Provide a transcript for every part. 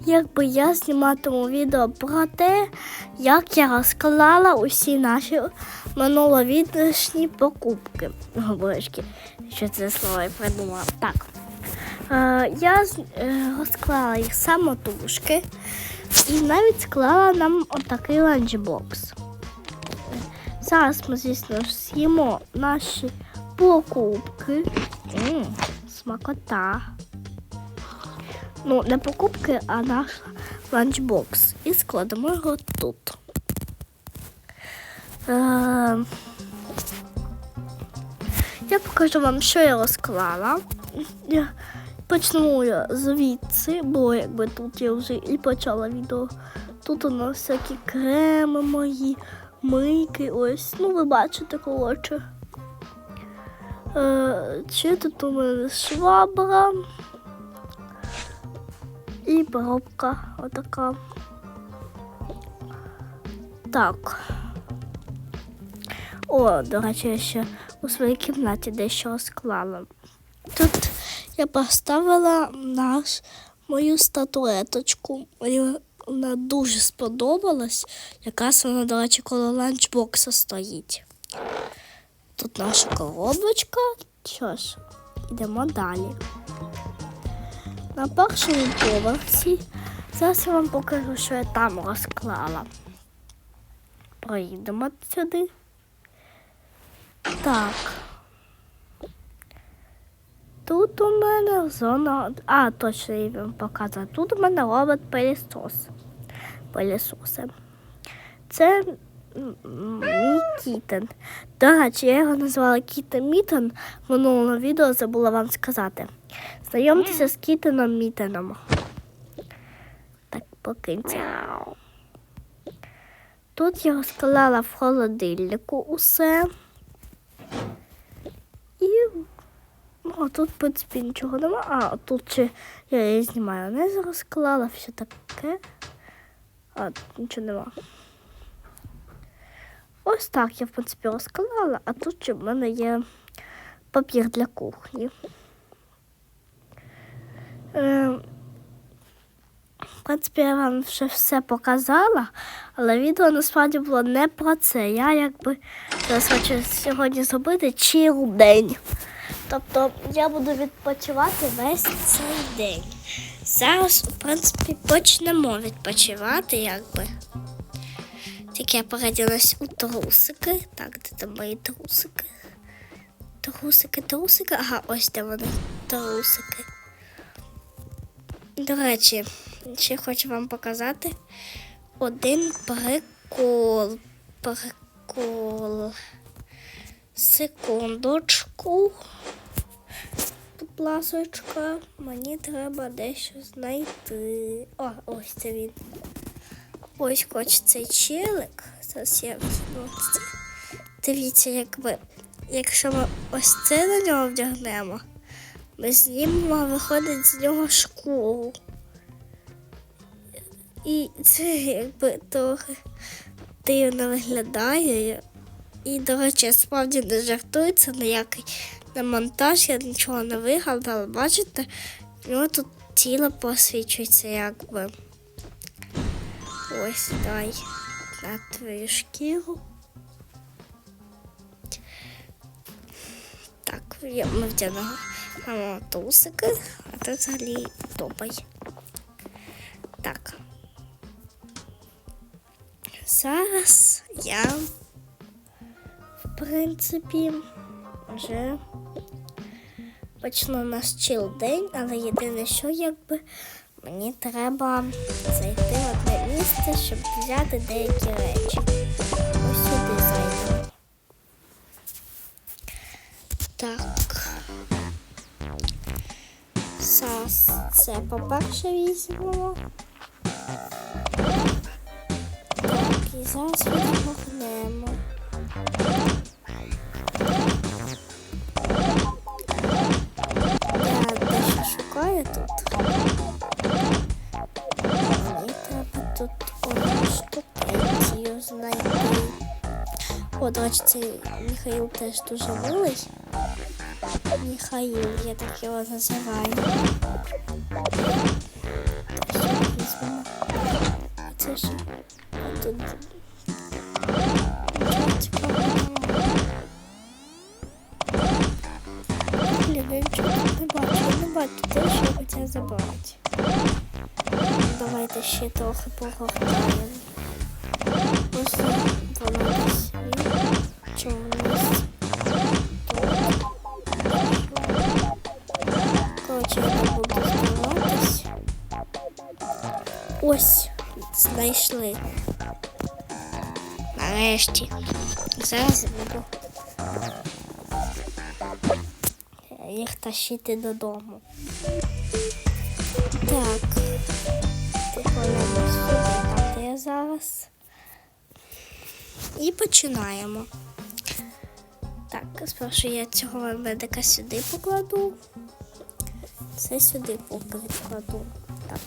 якби я зніматиму відео про те, як я розклала усі наші минуловіднішні покупки. Говорочки, що це слово я придумала. Так. Е, я е, розклала їх самотужки і навіть склала нам отакий ланчбокс. Зараз ми, звісно з'їмо наші покупки. М, смакота. Ну, не покупки, а наш ланчбокс. І складемо його тут. Е, я покажу вам, що я розклала. Я почну я звідси, бо якби тут я вже і почала відео. Тут у нас всякі креми мої, мийки, ось. Ну, ви бачите, коротше. Е, чи тут у мене швабра і пробка отака. Так. О, до речі, я ще у своїй кімнаті дещо склала. Тут я поставила наш мою статуеточку. Мені вона дуже сподобалась. Якраз вона, до речі, коло ланчбокса стоїть. Тут наша коробочка. Що ж, йдемо далі. На першому поверсі. Зараз я вам покажу, що я там розклала. Проїдемо сюди. Так. Тут у мене зона. А, точно я вам показую. Тут у мене робот пилісос. Пилісоси. Це мій кітен. До речі, я його назвала Кітен Мітен. В минулому відео забула вам сказати. Знайомтеся з Кітеном Мітеном. Так, покиньте. Тут я розклала в холодильнику усе. І ну, тут, в принципі, нічого нема. А тут ще я її знімаю. Не розклала все таке. А тут нічого нема. Ось так я, в принципі, розклала, а тут ще в мене є папір для кухні. Е, в принципі, я вам вже все показала, але відео насправді було не про це. Я якби зараз хочу сьогодні зробити чил день. Тобто я буду відпочивати весь цей день. Зараз, в принципі, почнемо відпочивати, якби. Тільки я переділась у трусики. Так, де там мої трусики? Трусики, трусики. Ага, ось де вони трусики. До речі, ще хочу вам показати один прикол. Прикол. Секундочку. Будь ласочка, мені треба дещо знайти. О, ось це він. Ось хоч цей челик. Це. Дивіться, якби, якщо ми ось це на нього вдягнемо, ми знімемо, а виходить з нього шкуру. І це якби трохи дивно виглядає. І, до речі, справді не жартую, це ніякий не монтаж, я нічого не вигадала. Бачите, в нього тут тіло посвічується, якби. Ось дай на твою шкіру. Так, ми вдягнемо трусики, а ти взагалі топай. Так. Зараз я, в принципі, вже почну наш чил день, але єдине, що якби мені треба зайти в одне місце, щоб взяти деякі речі. Ось сюди зайдемо. Зараз це по-перше візьмемо. Так, і зараз відмахнемо. Я дещо шукаю тут. Мені треба тут одну штукенцію знайти. О, до речі, цей Михаїл теж дуже милий. Михаїл, я так називаю. пише. А тут нічого я тут не бачу. Не бачу те, що я хотіла забрати. Давайте ще трохи погортаємо. Просто воно десь є. Чому Коротше, я буду здаватись. Ось, знайшли. Нарешті. Зараз буду їх тащити додому. Так. Я зараз. І починаємо. Так, спершу я цього медика сюди покладу. Це сюди поки відкладу. Так,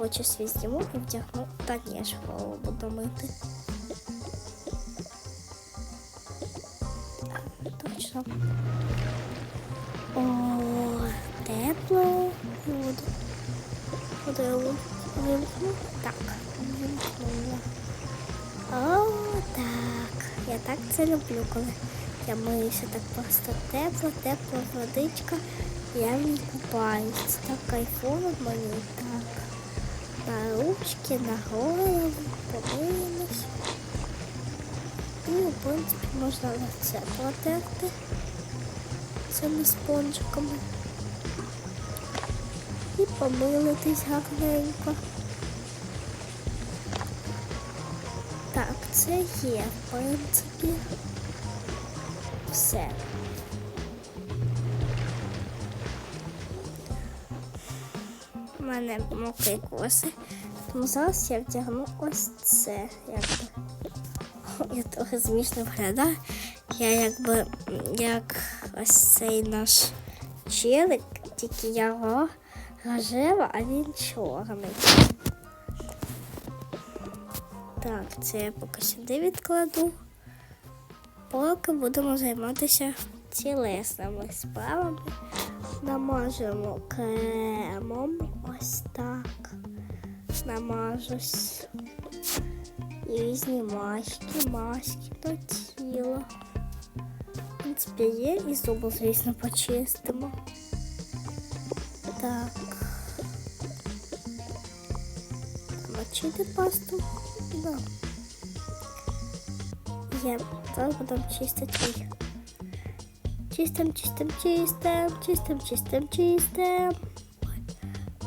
очі свій зніму і вдягну. Та ні, ж голову буду мити. Точно. О, тепло. Воду. Воду вимкну. Так, вимкнула. О, так. Я так це люблю, коли я миюся так просто тепло, тепла водичка. Я ній купаюсь. Так кайфово мені так. На ручки, на голову, помиємось. І, в принципі, можна на це протерти цими спонжиками. І помилитись гарненько. Так, це є, в принципі. Все. Мене мокрі коси. Тому зараз я вдягну ось це. Якби. Я трохи змішно виглядаю. Я якби як ось цей наш челик, тільки його рожева, а він чорний. Так, це я поки сюди відкладу. Поки будемо займатися тілесними справами. Намажемо кремом. Ось так. Намажусь. Різні маски, маски до тіла. В принципі, є і зуби, звісно, почистимо. Так. Мочити пасту. Да. Є. Зараз будемо чистити їх. Чистим, чистим, чистим, чистим, чистим, чистим.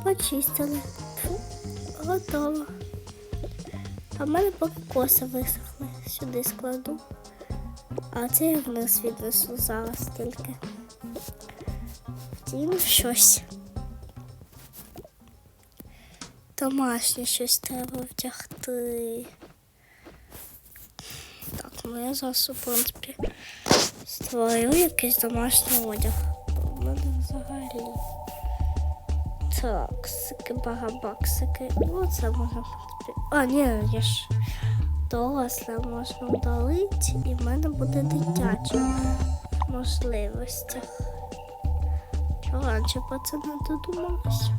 Ой, Почистили. Фу, готово. А в мене поки коси висохли. Сюди складу. А це я вниз віднесу зараз тільки. Втім, щось. Домашнє щось треба вдягти. Так, ну я зараз, в принципі, створю якийсь домашній одяг. Так, сики багабаксики. Ну, це можна. А, ні, я ж доросла можна вдалити, і в мене буде дитячі можливості. Раніше про це не додумалась?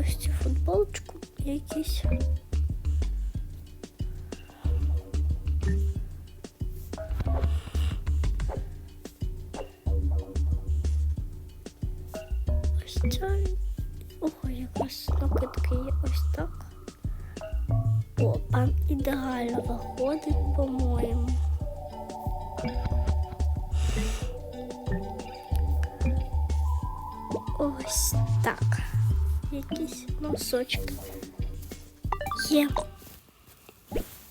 Ось цю футболочку якісь. Це. Ого, якось накидки є ось так. О, а ідеально виходить, по-моєму. Ось так. Якісь носочки. Є.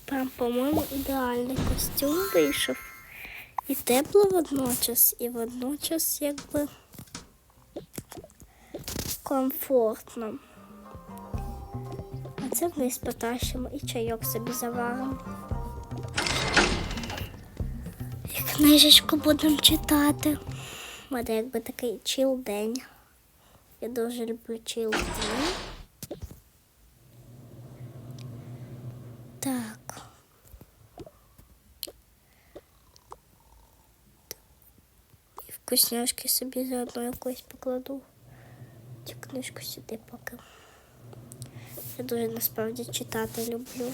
Прям, по-моєму, ідеальний костюм вийшов. І тепло водночас, і водночас якби комфортно. А це вниз потащимо і чайок собі заваримо. І книжечку будемо читати. Буде якби такий чил день. Я дуже люблю чил день. Так. І вкусняшки собі заодно якось покладу. Цю книжку сюди поки. Я дуже насправді читати люблю.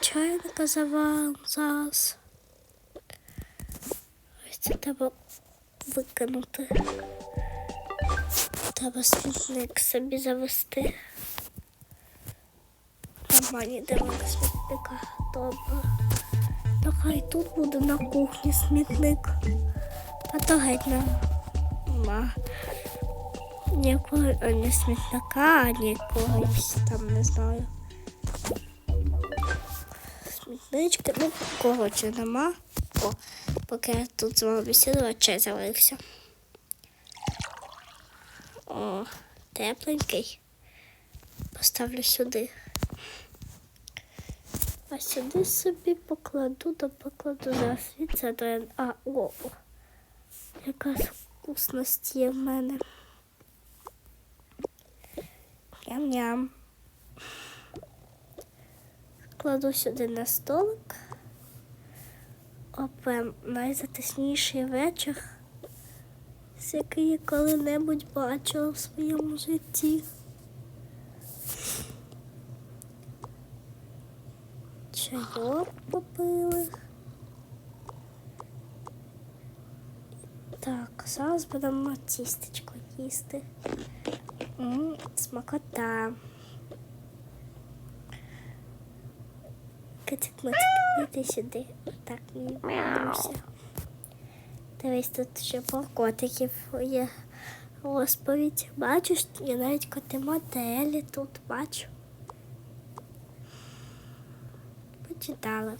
Чайника зараз. Ось це треба викинути. Треба смітник собі завести. Нема ніде смітника. Добре. Нехай тут буде на кухні смітник. А то геть нема. Ніякого а, ні смітника, ні якогось там не знаю. Смітнички, ну коротше нема. О, поки я тут з вами бесідувала, чай залився. О, тепленький. Поставлю сюди. А сюди собі покладу, то покладу зараз від це до А, о, о. Яка вкусність є в мене. Ням-ням. Кладу сюди на столик. Опем найзатисніший вечір, з який я коли-небудь бачила в своєму житті. Чайок попили. Так, зараз будемо тістечко їсти. М, Смакота. Кицик мицик, іди сюди. Так, бабуся. Дивись, тут ще про котиків є розповідь. Бачиш, я навіть коти моделі тут бачу. Почитала.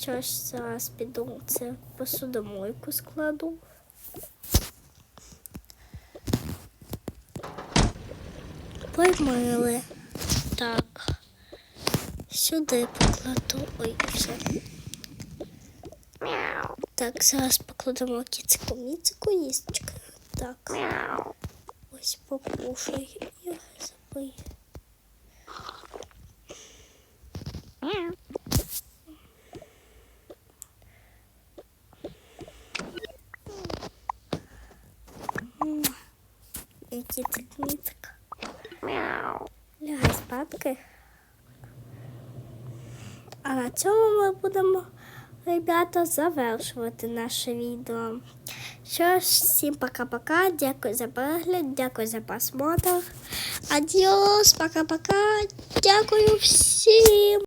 Щось зараз піду, це посудомойку складу. Помили. Так. Сюди покладу. Ой, все. Так, зараз покладемо кіцику міцику їсточка. Так. Ось покушай. Я забий. І кіцик міцик. Лягай спадки. А на цьому ми будемо, ребята, завершувати наше відео. Що ж, всім пока-пока. Дякую за перегляд, дякую за просмотр. Адіос, пока-пока. Дякую всім.